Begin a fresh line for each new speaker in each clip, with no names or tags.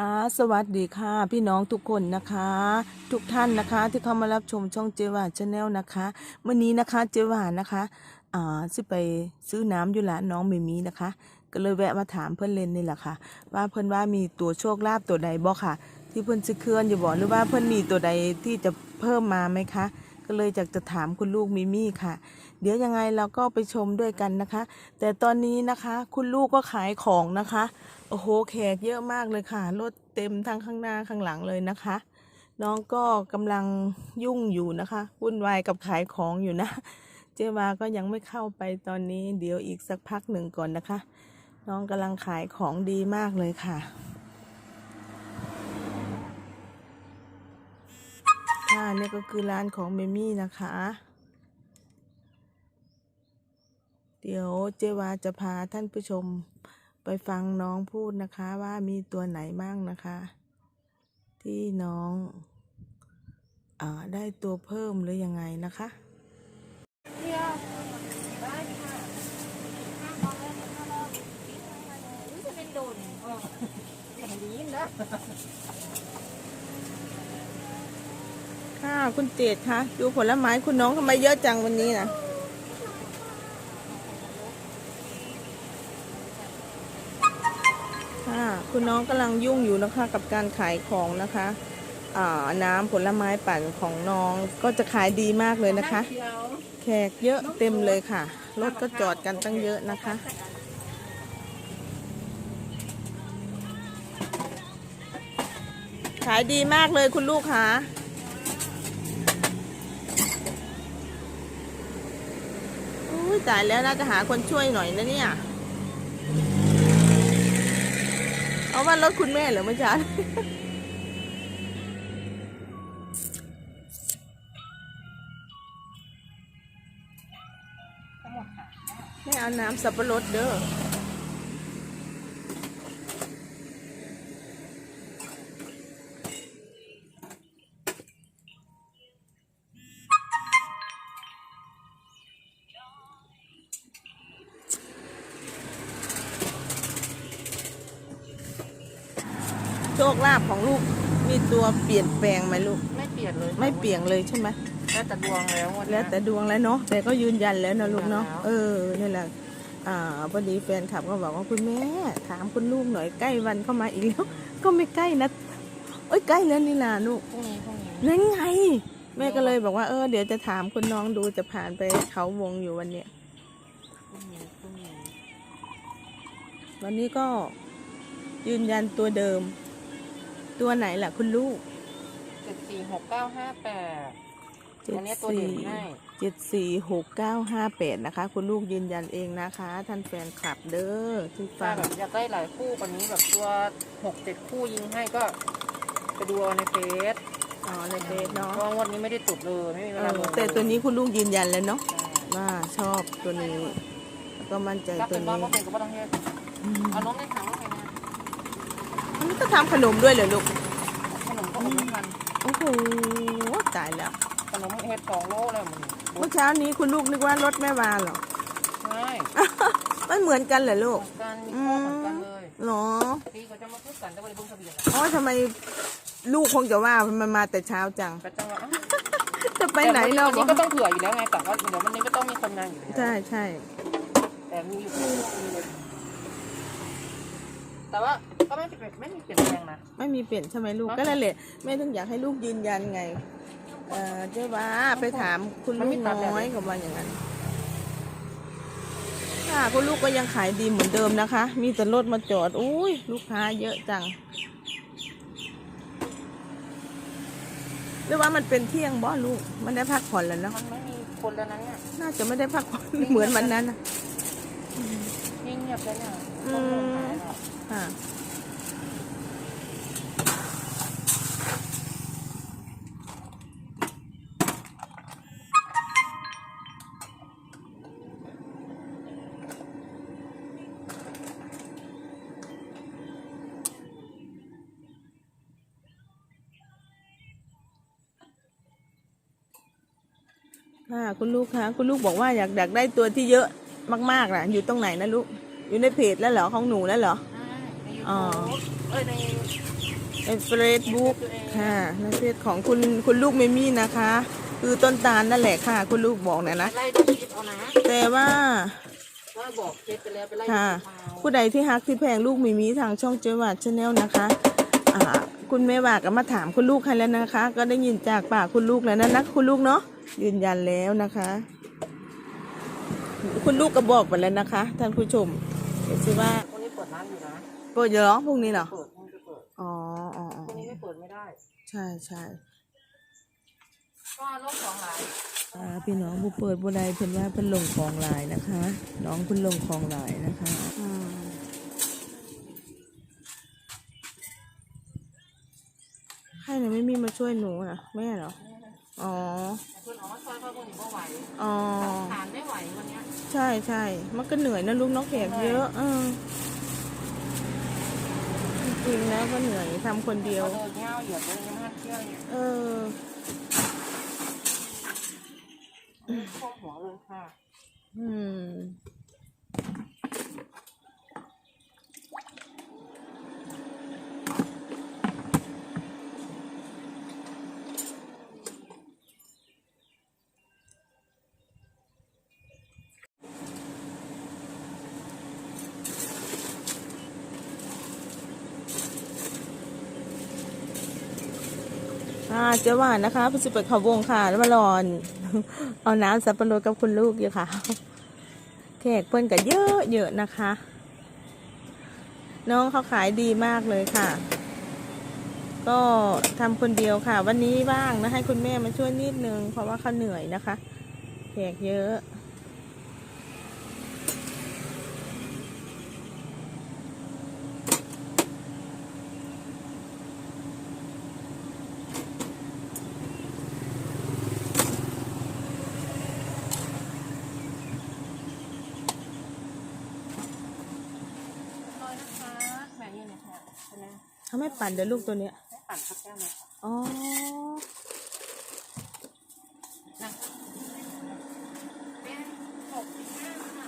ค่ะสวัสดีค่ะ พี่น้องทุกคนนะคะ ทุกท่านนะคะ ที่เข้ามารับชมช่องเจวาชาแนลนะคะวันนี้นะคะเจวานะคะอ่าสิไปซื้อน้ำอยู่ร้านน้องเมมีนะคะ ก็เลยแวะมาถามเพื่อนเลนนี่แหละค่ะ ว่าเพื่อนว่ามีตัวโชคลาภตัวใดบ่ค่ะ ที่เพื่อนจะเคลื่อนอยู่บ่หรือว่าเพื่อนมีตัวใดที่จะเพิ่มมาไหมคะ ก็เลยอยากจะถามคุณลูกมิมี่ค่ะ เดี๋ยวยังไงเราก็ไปชมด้วยกันนะคะ แต่ตอนนี้นะคะคุณลูกก็ขายของนะคะ โอ้โหแขกเยอะมากเลยค่ะ รถเต็มทั้งข้างหน้าข้างหลังเลยนะคะ น้องก็กำลังยุ่งอยู่นะคะวุ่นวายกับขายของอยู่นะ เจวาก็ยังไม่เข้าไปตอนนี้ เดี๋ยวอีกสักพักหนึ่งก่อนนะคะ น้องกำลังขายของดีมากเลยค่ะค่ะนี่ก็คือร้านของเมมี่นะคะ เดี๋ยวเจวาจะพาท่านผู้ชมไปฟังน้องพูดนะคะว่ามีตัวไหนบ้างนะคะ ที่น้องอได้ตัวเพิ่มหรือยังไงนะคะ
จะเป็นโดนเอออย่างนี้นะ
ค่ะคุณเจดคะดูผลไม้คุณน้องทำไมเยอะจังวันนี้นะ คุณน้องกำลังยุ่งอยู่นะคะกับการขายของนะคะน้ำผลไม้ปั่นของน้องก็จะขายดีมากเลยนะคะ แขกเยอะเต็มเลยค่ะ รถก็จอดกันตั้งเยอะนะคะ ขายดีมากเลยคุณลูกค่ะอุ้ยตายแล้วน่าจะหาคนช่วยหน่อยนะเนี่ย เอาว่ารถคุณแม่เหรอเมื่อเช้าแม่เอาน้ำสับปะรดเด้อ คลาภของลูกมีตัวเปลี่ยนแปลงไหมลูก
ไม่เปลี่ยนเลย
ไม่เปลี่ยนเลยใช่ไหม
แล้วแต่ดวงแล้วงด
แล้วแต่ดวงแล้วเนาะแต่ก็ยืนยันแล้วนะลูกเนาะ
แล้ว
เออนี่แหละอ่าพอดีแฟนคลับก็บอกว่าคุณแม่ ถามคุณลูกหน่อยใกล้วันเข้ามาอีกแล้ว ก็ไม่ใกล้นะเอ้ยใกล้แล้วนี่ล่ะลูก
พรุ่งนี้พรุ่งนี้
นั่นไง แม่ก็เลยบอกว่าเออเดี๋ยวจะถามคุณน้องดูจะผ่านไปเขาวงอยู่วันเนี้ย
พรุ่งนี้พรุ่งนี้
วันนี้ก็ยืนยันตัวเดิม ตัวไหนล่ะคุณลูก
เจ็ดสี่หกเก้าห้าแปด
เจ็ด
อันนี้ตัวเด่
สี่
นให้
เจ็ดสี่หกเก้าห้าแปดนะคะ คุณลูกยืนยันเองนะคะ ท่านแฟนคลับเด้อที่
ถ้า
ฟัง
แบบอยากได้หลายคู่กว่านี้แบบตัวหกเจ็ดคู่ยิงให้ก็ไปดูเอาในเฟซ
อ๋อในเฟซเนาะ
เพราะวันนี้ไม่ได้จุดเลยไม่มีเว
เอ
ลา
อ
ลง
แต่ตัวนี้คุณลูกยืนยันแล้วเนาะ
ใช่
ว่าชอบตัวนี้แล้วก็มั่นใจ
รัก
ตั
เป็
วน
บ้า
นี้
ก็เป็นก็ไม่ต้องเฮ็ด
อืม
เอาน้องในถังว่าไงนะ
อันนี้ก็ทำขนมด้วยเหรอลูก
ขนมก็อบไม่ทัน
โอ้โห ตายแล้ว
ขนมเฮ็ดสองโลแล้วมัน
เมื่อเช้านี้คุณลูกนึกว่ารถแม่วาเหรอ
ใช่
มันเหมือนกันเหรอลู
เห
ก
มือนกันมีข้อเหมือนกันเลย
หรอ
พี่เขาจะมาพูดกันแต่ว่าในเบุ้งทะเบียน
อ๋อทำไมลูกคงจะว่ามันมาแต่เช้าจัง
ก็จังหวะ
จะไปไหนเนาะ
วันนี้ก็ต้องเผื่ออยู่แล้วไงกะว่าเดี๋ยววันนี้ก็ต้องมีคนงานอยู่แล้ว
ใช่ใช่
แต่มีอยู่คู่มีเลยแต่ว่า ก็ไม่เปลี่ยนไม่มีเปลี่ยนแปลงนะ
ไม่มีเปลี่ยนใช่ไหมลูก
ฮะ
ก็นั่นแหละแม่ถึงอยากให้ลูกยืนยันไง เออเจ๊ว่าไปถามคุณลูกน้อยกับว่าอย่างนั้นค่ะคุณลูกก็ยังขายดีเหมือนเดิมนะคะ มีแต่รถมาจอดอุ้ยลูกค้าเยอะจังหรือว่ามันเป็นเที่ยงบ่ลูก มันได้พักผ่อนแล้วเนาะ
มันไม่มีคนแล้วนะเนี่ย
น่าจะไม่ได้พักผ่อนเหมือนวันนั้นนะ
นิ่งเงียบเลยเนี่ย
อืม
คนลงขายเนาะ
ค่ะค่ะคุณลูกคะคุณลูกบอกว่าอยากอยากได้ตัวที่เยอะมากๆน่ะ อยู่ตรงไหนนะลูก อยู่ในเพจแล้วเหรอของหนูแล้วเหรอ
ใช่ในยู
อ๋อ
โพสต์เอ้ยใน
ในเฟซบุ๊กค่ะในเฟซของคุณคุณลูกเมมี่นะคะ คือต้นตาลนั่นแหละค่ะ คุณลูกบอกเนี่ยนะ
ไล่ดูคลิปเอานะ
แต่ว่า
ว่าบอกเคสไปแล้วไปไล่ดู
ค่ะ
คลิปเอา
ผู้ใดที่ฮักที่แพงลูกเมมี่ทางช่องเจวัดชาแนลนะคะอ่า คุณแม่ว่าก็มาถามคุณลูกให้แล้วนะคะ ก็ได้ยินจากปากคุณลูกแล้วนะนะคุณลูกเนาะยืนยันแล้วนะคะ คุณลูกก็บอกไปแล้วนะคะ ท่านผู้ชมเดี๋ยวสิว่า
คนนี้เปิดร้านอยู่นะ
เปิดเยอะพรุ่งนี้เหรอ
เปิดมันจะเปิด
อ๋ออ๋ออ๋อ
คนนี้ไม่เปิดไม่ได้
ใช่ใช่
ก็โรคของหลาย
อ่าพี่น้องผู้เปิดบุไดเพิ่นว่าเพิ่นลงของหลายนะคะ น้องเพิ่นลงของหลายนะคะ ใครเนี่ยไม่มีมาช่วยหนูนะแม่เหรอ อ๋อ
แต่เพื่อนออกมาซอยเพราะคนอยู่ก็ไหว
อ๋อ
ทานไม่ไหววันเนี้ย
ใช่ใช่ มันก็เหนื่อยนะลูกน้องแขกเยอะเออจริงๆนะก็เหนื่อยทำคนเดียว
เดินเงี้ยวเหยียบเดินยังไม่ทันเที่ยวเนี่ย
เออ
ท่วมหัวเลยค่ะ
อืม เจ้าหวานนะคะผู้สุเปิดขาวงค่ะแล้วมารอน เอาน้ำสับปะรดกับคุณลูกอยู่ค่ะ แขกเพื่อนกันเยอะเยอะนะคะ น้องเขาขายดีมากเลยค่ะ ก็ทำคนเดียวค่ะ วันนี้บ้างนะให้คุณแม่มาช่วยนิดนึงเพราะว่าเขาเหนื่อยนะคะ แขกเยอะ
น้อยนะคะแม่ยี่เนี่ยค่ะใช่ไหม
เขาไม่ปั่นเดี๋ยวลูกตัวเนี้ย
ให้ปั่นสักแก้วเลยค่ะ
อ๋อ
นะเป็นหกสิบห้าค่ะ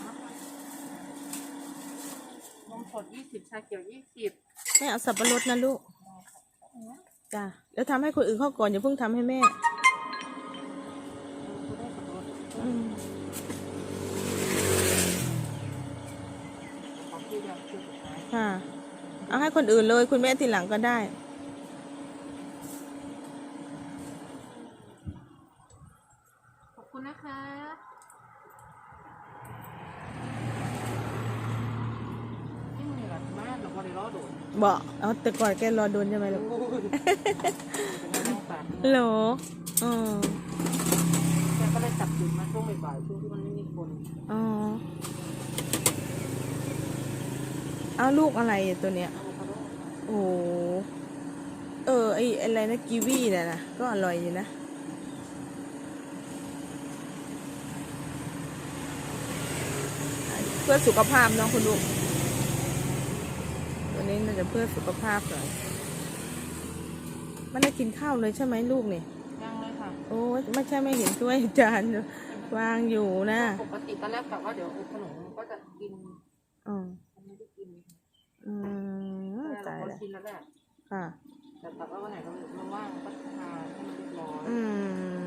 นมสดยี่สิบชาเขียวยี่สิบ
แม่เอาสับปะรดนะลูกจ้ะแล้วทำให้คนอื่นเข้าก่อนอย่าเพิ่งทำให้แม่ เอาให้คนอื่นเลย คุณแม่ทีหลังก็ได้
ขอบคุณนะคะ นี่มึงนี่แหละแม่หรือบริโรโดด
บอกเอาแต่ก่อนแกรอโดนใช่ไหมลูก
เป็นน้องฝาด
โหลอ๋อ
แกก็เลยจับจุดมาช่วงบ่ายๆช่วงที่มันไม่มีคน
อ๋อ เอาลูกอะไรอะตัวเนี้ย
อะโวคาโด
โอ้โหเออไออะไรนะกีวีน่ะนะก็อร่อยอยู่นะเพื่อสุขภาพเน้องคุณลูกตัวนี้น่าจะเพื่อสุขภาพหน่อยมันได้กินข้าวเลยใช่ไหมลูกนี่
ยังเลยค่ะ
โอ้ยไม่ใช่ไม่เห็นถ้วยจานวางอยู่นะ
ปกติตอนแรกกะว่าเดี๋ยวขนมก็จะกิน
อ๋อ
มันไม่ได้กิน
อืม
แต่
ตาย
เรา
แล้ว
กินแล้วแหละ
ค่ะ
แต่แบบว่าวันไหนเราเราว่างก็ทานให้มันเรียบร้อย
อืม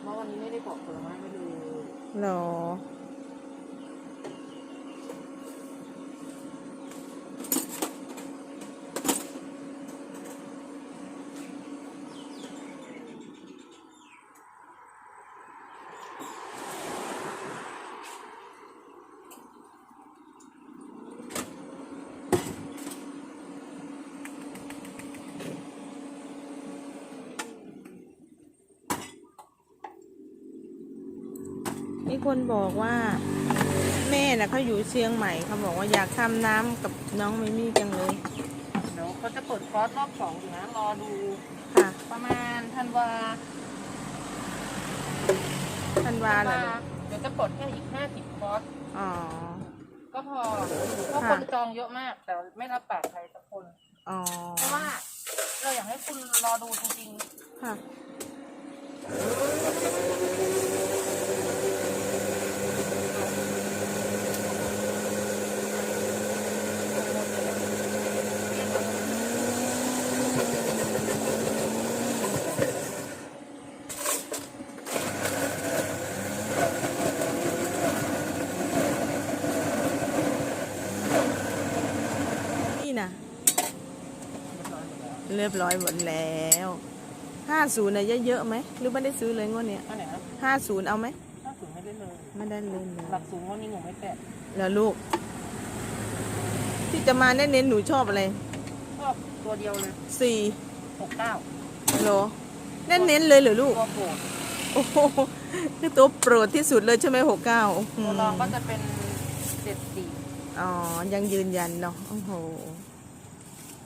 เพราะวันนี้ไม่ได้บอกผลไม้ไม่เลย
เหรอ คนบอกว่า แม่น่ะเขาอยู่เชียงใหม่เขาบอกว่าอยากทำน้ำกับน้องไม่มีจังเลย
เดี๋ยวเขาจะเปิดคอร์สรอบสองอยู่นะรอดู
ค่ะ
ประมาณธันวา
ธันวาเหรอลูก
เดี๋ยวจะเปิดแค่อีกห้าสิบคอร์ส
อ๋อ
ก็พอเพราะ
ค่ะ
คนจองเยอะมาก แต่ไม่รับปากใครสักคน
อ๋อ
เพราะว่า เราอยากให้คุณรอดูจริง
ค่ะน่ะ
เรีย บร้อยหมดแล้ว
เรียบร้อยหมดแล้วห้าศูนย์น่ะเยอะๆไหมหรือไม่ได้ซื้อเลยงวดเนี้ย
อันไหนนะ
ห้าศูนย์เอาไหม
ถ้าสูงไม่ได้เลย
ไม่ได้เลย
หลักสูงวันนี้หนูไม่แตะ
แล้วลูก ที่จะมาเน้นๆหนูชอบอะไร
ชอบตัวเดียวเลย
สี่
หกเก้า
เหรอเน้นๆเลยเหรอลูก
ตัวโปรด
โอ้โหคือตัวโปรดที่สุดเลยใช่ไหมหกเก้า
ตัวรองก็จะเป็นเจ็ดสี่
อ๋อยังยืนยันเนาะโอ้โห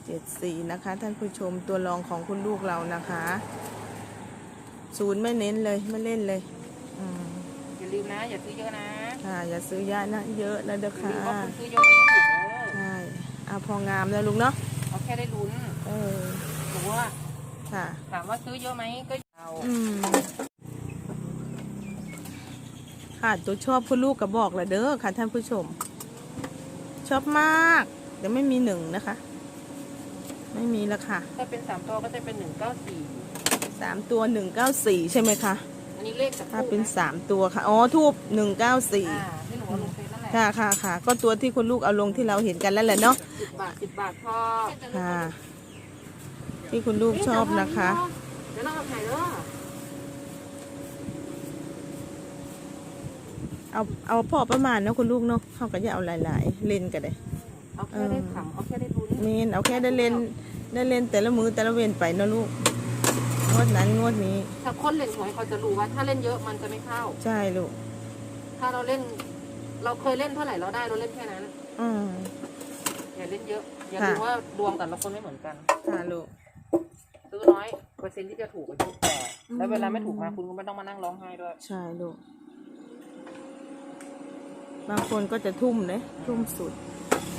เจ็ดสี่นะคะ ท่านผู้ชมตัวรองของคุณลูกเรานะคะศูนย์ไม่เน้นเลยไม่เล่นเลยอืม
อย่าลืมนะ อย่าซื้อเยอะนะ
ค่ะอย่าซื้อยานะเยอะนะเด้อ
อย่า
ค่ะ
ลืมว่าคุณซื้อเยอะมันไม่ถูกเออ
ใช่เอาพองามแล้วลุงเนาะ
เอาแค่ได้ลุ้น
เออ
หรือว่า
ค่ะ
ถามว่าซื้อเยอะไหมก็เอา
อืมค่ะตัวชอบคุณลูกก็บอกแล้วเด้อค่ะ ท่านผู้ชม ชอบมากเดี๋ยวไม่มีหนึ่งนะคะ ไม่มีแล้วค่ะ
ถ้าเป็นสามตัวก็จะเป็นหนึ่งเก้าสี่
สามตัวหนึ่งเก้าสี่ใช่ไหมคะ
อันนี้เลขจาก
ถ้า
ทูป
เป็น
นะ
สามตัวค่ะ อ๋อทูบหนึ่งเก้าสี่
อ่าที่หนูเอาลงเฟซนั่นแหละ
ค่ะค่ะค่ะ ก็ตัวที่คุณลูกเอาลงที่เราเห็นกันแล้วแหละเนาะ
สิบบาทสิบบาทพอ
ค่ะ ที่คุณลูกชอบนะคะ
เดี๋ยวเราเอาไข่เด้อ
เอาเอาพอประมาณเนาะคุณลูกเนาะเขาก็จะเอาหลาย ๆ เล่นกันเลย
เอาแค่ได้ขำเอาแค่ได้ลุ้น
เมนเอาแค่ได้เล่นได้เล่นแต่ละมือแต่ละเวนไปเนาะลูกงวดนั้นงวดนี้
ถ้าคนเล่นหวยเขาจะรู้ว่า ถ้าเล่นเยอะมันจะไม่เข้า
ใช่ลูก
ถ้าเราเล่น เราเคยเล่นเท่าไหร่เราได้เราเล่นแค่นั้น
อืม
อย่าเล่นเยอะ อย่า
ค่ะ
ลืมว่าดวงแต่ละคนไม่เหมือนกัน
ค่ะลูก
ซื้อน้อยเปอร์เซ็นต์ที่จะถูกก็ถูกแต่
อืม
แล้วเวลาไม่ถูกมาคุณก็ไม่ต้องมานั่งร้องไห้ด้วย
ใช่ลูก บางคนก็จะทุ่มเลยทุ่มสุด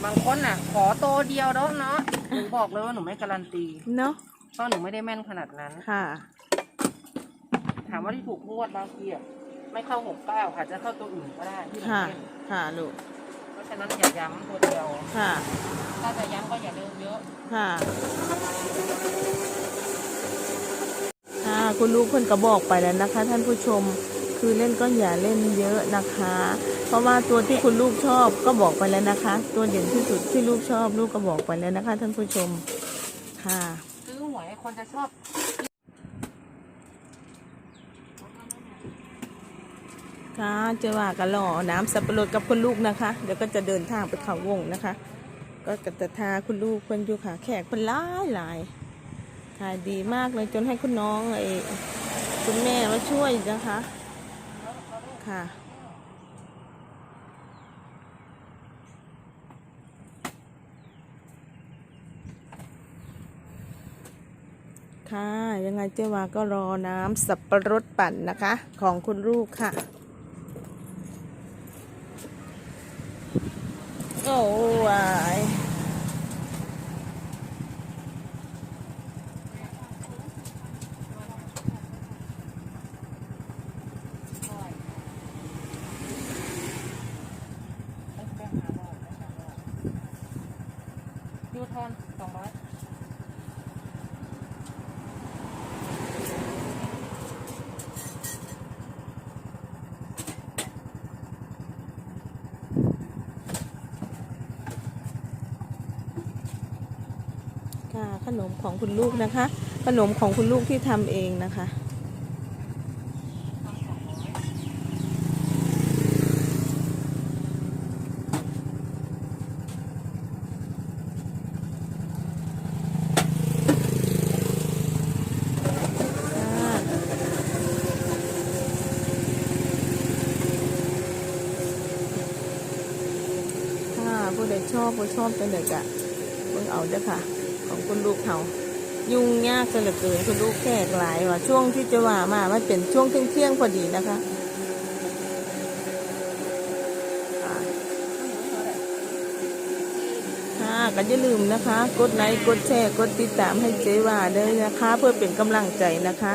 บางคนน่ะ ขอโตเดียวแล้วเนาะหนูบอกเลยว่าหนูไม่การันตี
เนาะ
เพราะหนูไม่ได้แม่นขนาดนั้น
ค่ะ
ถามว่าที่ถูกงวดบางทีอะไม่เข้าหกเก้าอาจจะเข้าตัวอื่นก็ได้ที่หนู
ค่ะ
เล่น
ค่ะลูก
เพราะฉะนั้นอย่าย้ำตัวเดียว
ค่ะ
ถ้าจะย้ำก็อย่าเดินเยอะ
ค่ะ ค่ะ คุณลูกคนก็บอกไปแล้วนะคะ ท่านผู้ชม คือเล่นก็อย่าเล่นเยอะนะคะ เพราะว่าตัวที่คุณลูกชอบก็บอกไปแล้วนะคะ ตัวเด่นที่สุดที่ลูกชอบลูกก็บอกไปแล้วนะคะ ท่านผู้ชมค่ะ
ซื้อหวยคนจะชอบ
ค่ะเจะว่ากันหล่อน้ำสับปะรดกับคุณลูกนะคะ เดี๋ยวก็จะเดินทางไปเขาวงนะคะ ก็จะทาคุณลูกคนอยู่ค่ะ แขกคนหลายหลายขายดีมากเลยจนให้คุณน้องไอ้คุณแม่มาช่วยนะคะ ค่ะ ค่ะ ยังไงเจ๊วาก็รอน้ำสับปะรดปั่นนะคะ ของคุณลูกค่ะ โอ้วาย
ยูทอนสองร้อย
นมของคุณลูกนะคะ ขนมของคุณลูกที่ทำเองนะคะค่ะผู้ใดชอบผู้ชอบจังเลยกะเพิ่งเอาเด้อค่ะ คุณลูกเขายุ่งยากเหลือเกินคุณลูกแขกหลายว่ะช่วงที่จะว่ามามันเป็นช่วงเที่ยงพอดีนะคะค่ะก็อย่าลืมนะคะ กดไลค์กดแชร์กดติดตามให้เจ๊ว่าด้อนะคะ เพื่อเป็นกำลังใจนะคะ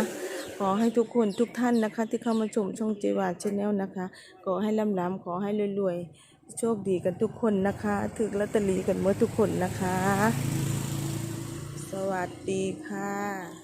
ขอให้ทุกคนทุกท่านนะคะ ที่เข้ามาชมช่องเจวาชาแนลนะคะขอให้ลำล้ำขอให้รวยๆ โชคดีกันทุกคนนะคะ ถึกลอตเตอรี่กันเมื่อทุกคนนะคะ สวัสดีค่ะ